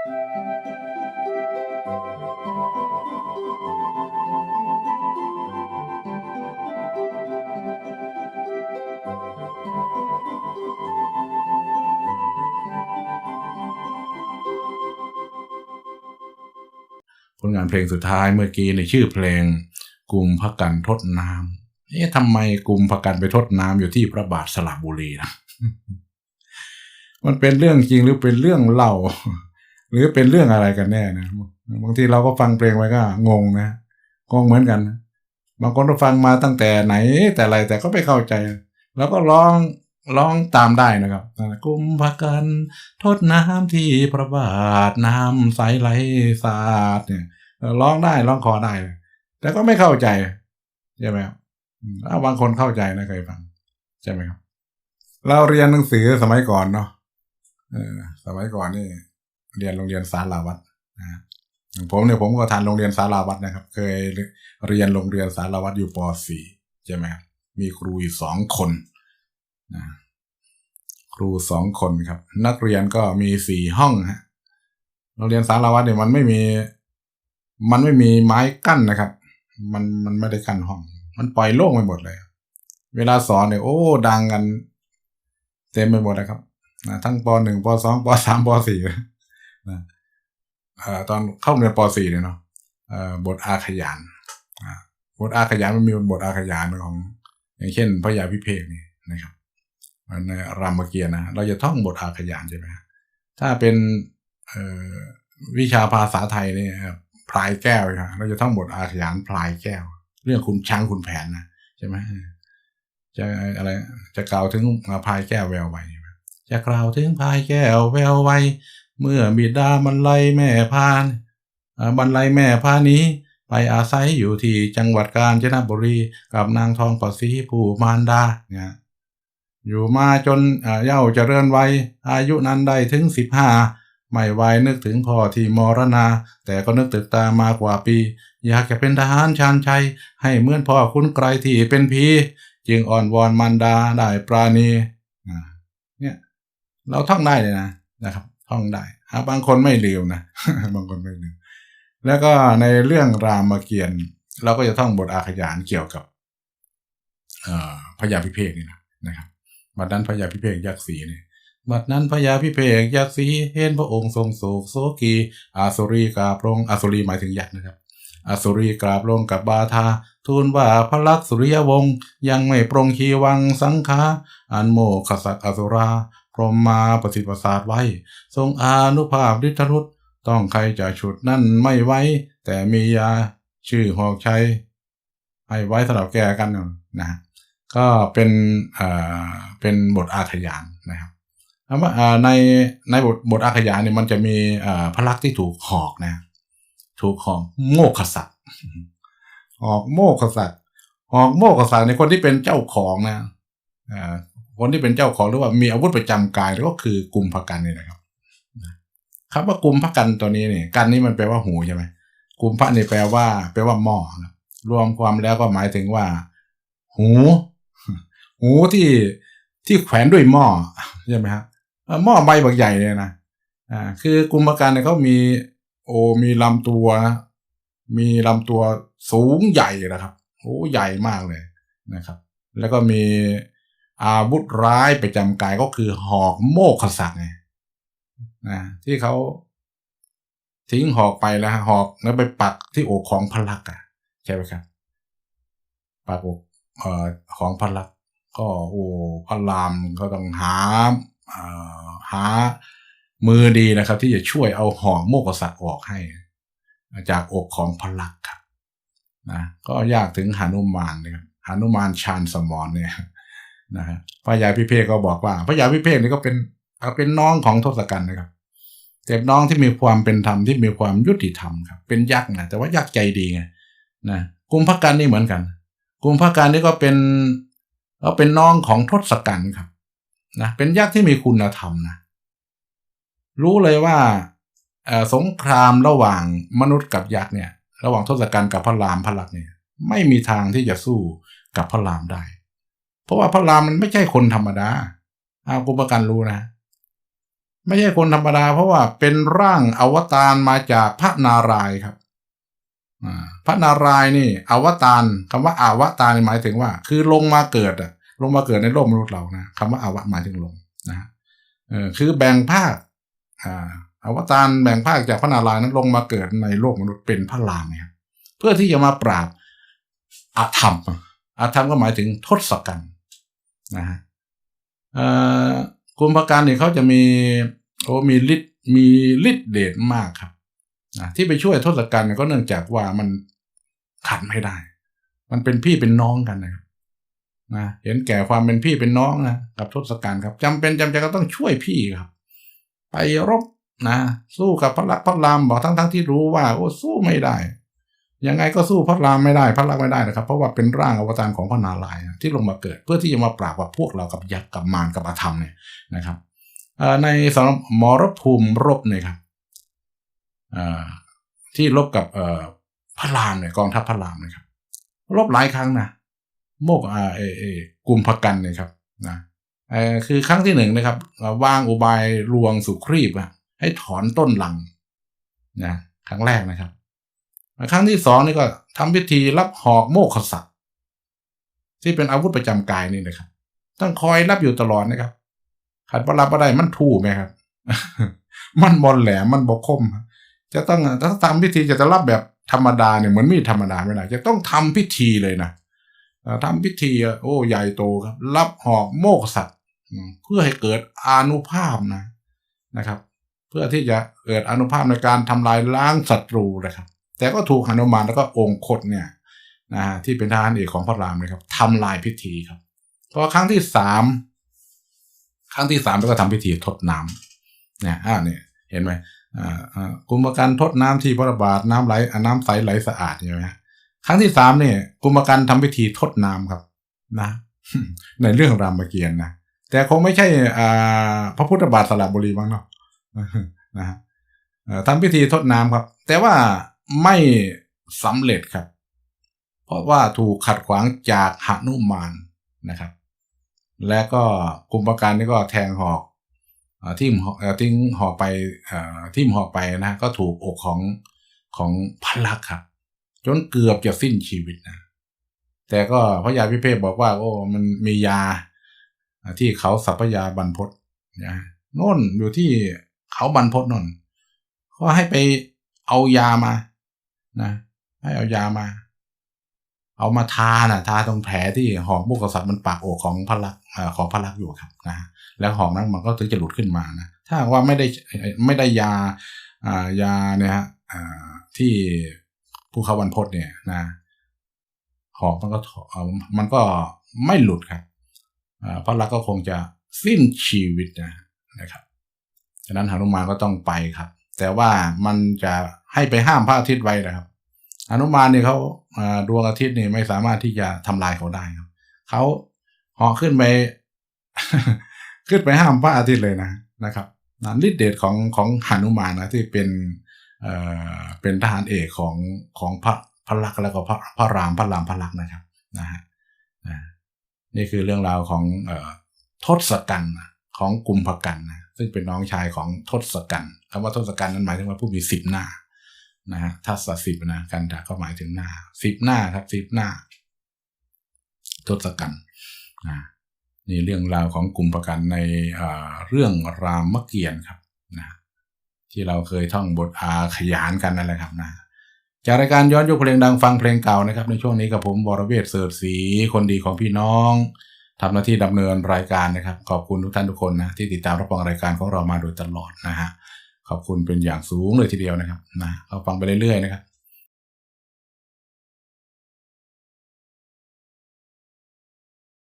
ผลงานเพลงสุดท้ายเมื่อกี้ในชื่อเพลงกลุ่มพักกันทดน้ำเอ๊ะทำไมกลุ่มพักกันไปทดน้ำอยู่ที่พระบาทสระบุรีนะมันเป็นเรื่องจริงหรือเป็นเรื่องเล่า หรือเป็นเรื่องอะไรกันแน่นะบางทีเราก็ฟังเพลงไปก็งงนะงงเหมือนกันบางคนก็ฟังมาตั้งแต่ไหนแต่อะไรแต่ก็ไม่เข้าใจ แล้วก็ร้องร้องตามได้นะครับกุมภกันทดน้ำที่พระบาทน้ำใสไหลสาดเนี่ยร้องได้ร้องคอได้ แต่ก็ไม่เข้าใจใช่ไหมครับอ้าบางคนเข้าใจนะเคยฟังใช่ไหมครับ เราเรียนหนังสือสมัยก่อนเนาะสมัยก่อนนี่ เรียนโรงเรียนสาราวัดนะผมเนี่ยผมก็ทันโรงเรียนสาราวัดนะครับ เคยเรียนโรงเรียนสาราวัดอยู่ป .4 ใช่ไหมครับมีครูอยู่สองคนนะครูสองคนครับ นักเรียนก็มีสี่ห้องฮะโรงเรียนสาราวัดเนี่ยมันไม่มี มันไม่มีไม้กั้นนะครับ มันมันไม่ได้กั้นห้อง มันปล่อยโล่งไปหมดเลย เวลาสอนเนี่ยโอ้ ดังกัน เต็มไปหมดนะครับนะทั้งปหนึ่งปสองปสามปสี่ นะตอนเข้าเรียนปสี่เนี่ยเนาะบทอาขยานบทอาขยานมันมีบทอาขยานของ อย่างเช่นพระยาพิเภกนี่นะครับในรามเกียรตินะเราจะท่องบทอาขยานใช่ไหมถ้าเป็นวิชาภาษาไทยเนี่ยพลายแก้วครับเราจะท่องบทอาขยานพลายแก้ว เรื่องคุณช้างคุณแผนนะใช่ไหมจะอะไรจะกล่าวถึงพลายแก้วแววไวจะกล่าวถึงพลายแก้วแววไว เมื่อบิดาบรรลัยแม่พานบรรลัยแม่พานี้ ไปอาศัยอยู่ที่จังหวัดกาญจนบุรีกับนางทองปัสีผู้มารดาเนี่ยอยู่มาจนเย่าเจริญวัยอายุนั้นได้ถึงสิบห้าไม่ไวนึกถึงพ่อที่มรณา แต่ก็นึกตึกตามากว่าปี อยากจะเป็นทหารชานชัย ให้เหมือนพ่อคุณไกลที่เป็นพีจึงอ่อนวอนมันดาได้ปราณีเนี่ยเราท่องได้เลยนะนะครับ ท่องได้บางคนไม่ลืมนะบางคนไม่ลืมแล้วก็ในเรื่องรามเกียรติ์เราก็จะท่องบทอาขยานเกี่ยวกับพญาพิเภกนี่นะนะครับบัดนั้นพญาพิเภกยักษ์สีเนี่ยบัดนั้นพญาพิเภกยักษ์สีเห็นพระองค์ทรงโศกโศกีอาสุรีกราบลงอาสุรีหมายถึงยักษ์นะครับอาสุรีกราบลงกับบาทา ทูลว่าพระลักษสุริยวงศ์ยังไม่ปรงคีวังสังฆาอันโมขสักอสุรา รมมาประสิทธิ์ประสาทไว้ ทรงอานุภาพฤทธรุษต้องใครจะฉุดนั่นไม่ไว้ แต่มียาชื่อหอกชัยให้ไว้สำหรับแก้กันนะ ก็เป็นอ่าเป็นบทอาขยานนะครับคำว่าในในบทบทอาขยานเนี่ยมันจะมีอ่าพระลักษณ์ที่ถูกหอกนะ ถูกหอกโมกขสัตหอกโมกขสัตหอกโมกขสัตในคนที่เป็นเจ้าของนะอ่า คนที่เป็นเจ้าของหรือว่ามีอาวุธประจำกายก็คือกลุ่มพกันนี่นะครับคำว่ากลุ่มพกันตัวนี้เนี่ยกันนี่มันแปลว่าหูใช่ไหมกลุ่มพระนี่แปลว่า แปลว่าหม้อรวมความแล้วก็หมายถึงว่า หู หูที่ที่แขวนด้วยหม้อใช่ไหมครับหม้อใบบักใหญ่เลยนะอ่าคือกลุ่มพกันเนี่ยเขามี โอมีลำตัวนะมีลำตัวสูงใหญ่นะครับโอ้ใหญ่มากเลยนะครับ แล้วก็มี อาวุธร้ายประจำกายก็คือหอกโมกขสักไงนะที่เขาทิ้งหอกไปแล้วหอกแล้วไปปักที่อกของพลักอะใช่ไหมครับ ปักอกเอ่อของพลัก ก็โอ้พระรามก็ต้องหาเอ่อหามือดีนะครับ ที่จะช่วยเอาหอกโมกขสักออกให้ จากอกของพลักครับนะก็ยากถึงหานุมานนะครับหานุมานชาญสมอนเนี่ย นะฮะพระยาพิเภกก็บอกว่าพระยาพิเภกนี่ก็เป็นเป็นน้องของทศกัณฐ์นะครับแต่น้องที่มีความเป็นธรรมที่มีความยุติธรรมครับเป็นยักษ์นะแต่ว่ายักษ์ใจดีไงนะกุมภกันนี่เหมือนกันกุมภกันนี่ก็เป็นก็เป็นน้องของทศกัณฐ์ครับนะเป็นยักษ์ที่มีคุณธรรมนะรู้เลยว่าสงครามระหว่างมนุษย์กับยักษ์เนี่ย ระหว่างทศกัณฐ์กับพระรามพระลักษณ์เนี่ย ไม่มีทางที่จะสู้กับพระรามได้ เพราะว่าพระรามมันไม่ใช่คนธรรมดาอากุปกันรู้นะ ไม่ใช่คนธรรมดา เพราะว่าเป็นร่างอวตารมาจากพระนารายครับพระนารายนี่ อวตารคำว่าอาวตารหมายถึงว่า คือลงมาเกิดอะลงมาเกิดในโลกมนุษย์เรานะคำว่าอาวะหมายถึงลงนะเออคือแบ่งภาคอ่าอวตารแบ่งภาคจากพระนารายณ์นั้นลงมาเกิดในโลกมนุษย์เป็นพระรามเนี่ยเพื่อที่จะมาปราบอาธรรมอาธรรมก็หมายถึงทศกัณฐ์ นะฮะกลุ่มพการเนี่ยเขาจะมีโอ้มีฤทธิ์มีฤทธิ์เดชมากครับนะที่ไปช่วยทศกัณฐ์ก็เนื่องจากว่ามันขัดไม่ได้ มันเป็นพี่เป็นน้องกันนะครับนะเห็นแก่ความเป็นพี่เป็นน้องนะกับทศกัณฐ์ครับจำเป็นจำใจก็ต้องช่วยพี่ครับ ไปรบนะสู้กับพระลักพระรามบอกทั้งทั้งที่รู้ว่า โอ้สู้ไม่ได้ ยังไงก็สู้พระรามไม่ได้พระลักไม่ได้นะครับ เพราะว่าเป็นร่างอวตารของพระนารายณ์ที่ลงมาเกิด เพื่อที่จะมาปราบกับพวกเรากับยักษ์กับมารกับอาธรรมเนี่ยนะครับในสำหรับมรภูมิรบเนี่ยครับที่รบกับพระรามเนี่ยกองทัพพระรามนะครับ รบหลายครั้งนะโมกเอเอกลุ่มพกันเนี่ยครับนะคือครั้งที่หนึ่งนะครับวางอุบายลวงสุครีบอะให้ถอนต้นหลังนะครั้งแรกนะครับ ครั้งที่สองนี่ก็ทำพิธีรับหอกโมกขสัตที่เป็นอาวุธประจำกายนี่นะครับต้องคอยรับอยู่ตลอดนะครับขัดประรับอะไรมันทู่ไหมครับ มันบอลแหลมมันบกคม จะต้องถ้าทำพิธีจะจะรับแบบธรรมดาเนี่ยเหมือนมีธรรมดาไม่ได้จะต้องทำพิธีเลยนะทำพิธีโอ้ใหญ่โตครับ รับหอกโมกสัตว์เพื่อให้เกิดอนุภาพนะนะครับ เพื่อที่จะเกิดอนุภาพในการทำลายล้างศัตรูนะครับ แต่ก็ถูกหนุมานแล้วก็องค์คดเนี่ยนะฮะที่เป็นทหารเอกของพระรามนะครับทำลายพิธีครับพอครั้งที่สามครั้งที่สามแล้วก็ทำพิธีทดน้ำเนี่ยอ่าเนี่ยเห็นไหมอ่ากุมการทดน้ำที่พระบาทน้ำไหลน้ำใสไหลสะอาดใช่ไหมครั้งที่สามเนี่ยกุมการทำพิธีทดน้ำครับ นะ ในเรื่องรามเกียรตินะแต่คงไม่ใช่อ่าพระพุทธบาทสระบุรีบ้างเนาะนะฮะทำพิธีทดน้ำครับ แต่ว่า ไม่สำเร็จครับ เพราะว่าถูกขัดขวางจากหนุมานนะครับ และก็กุมประการนี่ก็แทงหอกทิ่มทิ้งหอกไปทิ่มหอกไปนะก็ถูกอกของของพัลักครับ จนเกือบจะสิ้นชีวิตนะแต่ก็พระยาพิเภกบอกว่า โอ้มันมียาที่เขาสัพยาบรรพศนะน่นอยู่ที่เขาบรรพศนนก็ให้ไปเอายามา นะให้เอายามา เอามาทานะทาตรงแผลที่หอมมุกสัตว์มันปากอกของพระลักของพระลักอยู่ครับนะแล้วหอมนั้นมันก็ถึงจะหลุดขึ้นมานะถ้าว่าไม่ได้ไม่ได้ยาอ่ายาเนี่ยฮะที่ผู้เขาวันพศเนี่ยนะหอมมันก็มันก็ไม่หลุดครับพระลักก็คงจะสิ้นชีวิตนะนะครับ ฉะนั้นหานุมานก็ต้องไปครับ แต่ว่ามันจะให้ไปห้ามพระอาทิตย์ไว้นะครับ อนุมานเนี่ยเขาดวงอาทิตย์นี่ไม่สามารถที่จะทำลายเขาได้ครับเขาเหาะขึ้นไปขึ้นไปห้ามพระอาทิตย์เลยนะนะครับนันฤทธิเดชของของหนุมานนะที่เป็นเอ่อเป็นทหารเอกของของพระพระลักษณ์แล้วก็พระพระรามพระรามพระลักษณ์นะครับนะฮะนี่คือเรื่องราวของเอ่อทศกัณฐ์ของกุมภกันนะ ซึ่งเป็นน้องชายของทศกัณฐ์คำว่าทศกัณฐ์นั้นหมายถึงว่าผู้มีสิบหน้านะฮะทัศสิบนะกันดาก็หมายถึงหน้าสิบหน้าครับสิบหน้าทศกัณฐ์นะนี่เรื่องราวของกลุ่มประกันในเรื่องรามเกียรติครับนะที่เราเคยท่องบทอาขยานกันนั่นแหละครับนะจากรายการย้อนยุคเพลงดังฟังเพลงเก่านะครับ ในช่วงนี้กับผมวรเวทเสิร์ชสีคนดีของพี่น้อง ทำหน้าที่ดำเนินรายการนะครับ ขอบคุณทุกท่านทุกคนนะที่ติดตามรับฟังรายการของเรามาโดยตลอดนะฮะขอบคุณเป็นอย่างสูงเลยทีเดียวนะครับนะเราฟังไปเรื่อยๆนะครับ